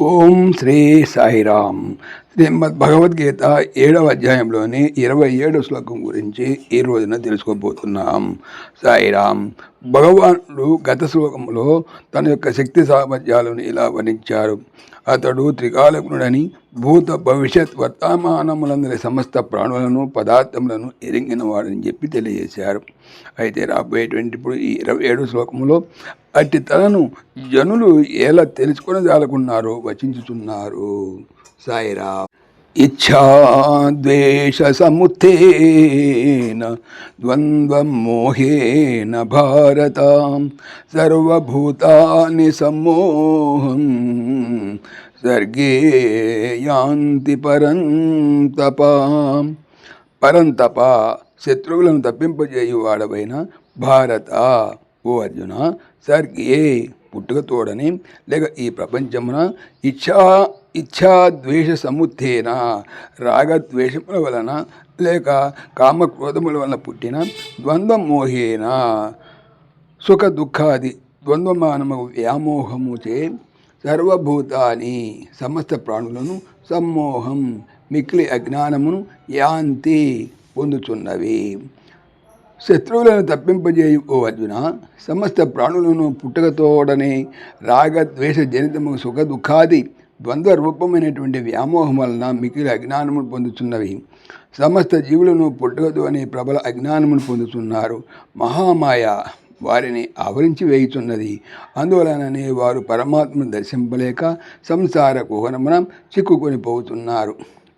ఓం శ్రీ సాయిరామ్. శ్రీమద్ భగవద్గీత ఏడవ అధ్యాయంలోని ఇరవై ఏడు శ్లోకం గురించి ఈ రోజున తెలుసుకోబోతున్నాం. సాయిరామ్ భగవానుడు గత శ్లోకంలో తన యొక్క శక్తి సామర్థ్యాలను ఇలా వర్ణించారు. అతడు త్రికాలకునుడని భూత భవిష్యత్ వర్తమానములందరి సమస్త ప్రాణులను పదార్థములను ఎరిగిన వాడని చెప్పి తెలియజేశారు. అయితే రాబోయేటువంటి ఇప్పుడు ఈ ఇరవై ఏడు శ్లోకంలో అట్టి తనను జనులు ఎలా తెలుసుకొని జాలకున్నారు వచించుచున్నారు. సాయిరా ఇచ్ఛాద్వేష సముత్న ద్వంద్వం మోహేన భారత సర్వభూతాని సమ్మోహం సర్గే యాంతి పరంతప పరంతప శత్రువులను తప్పింపజేయు వాడవైన భారత ఓ అర్జున సర్గే పుట్టుకతోడని లేక ఈ ప్రపంచమున ఇచ్ఛా ఇచ్ఛా ద్వేష రాగద్వేషముల వలన లేక కామక్రోధముల వలన పుట్టిన ద్వంద్వ మోహేన సుఖ దుఃఖాది ద్వంద్వమానము వ్యామోహముచే సర్వభూతాని సమస్త ప్రాణులను సమ్మోహం మిక్లి అజ్ఞానమును యాంతి పొందుచున్నవి. శత్రువులను తప్పింపజేయు ఓ అర్జున సమస్త ప్రాణులను పుట్టుకతోడనే రాగద్వేష జనితము సుఖ దుఃఖాది ద్వంద్వ రూపమైనటువంటి వ్యామోహం వలన మిగిలి అజ్ఞానమును పొందుతున్నవి సమస్త జీవులను పుట్టగదు అనే ప్రబల అజ్ఞానమును పొందుతున్నారు మహామాయ వారిని ఆవరించి వేయుచున్నది. అందువలననే వారు పరమాత్మను దర్శింపలేక సంసార కుహనమున చిక్కుకొని పోతున్నారు.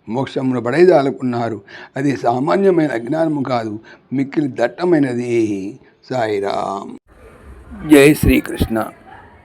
మోక్షమును పడైదాలకున్నారు. అది సామాన్యమైన అజ్ఞానము కాదు మిక్కిలి దట్టమైనది. సాయిరామ్. జై శ్రీకృష్ణ.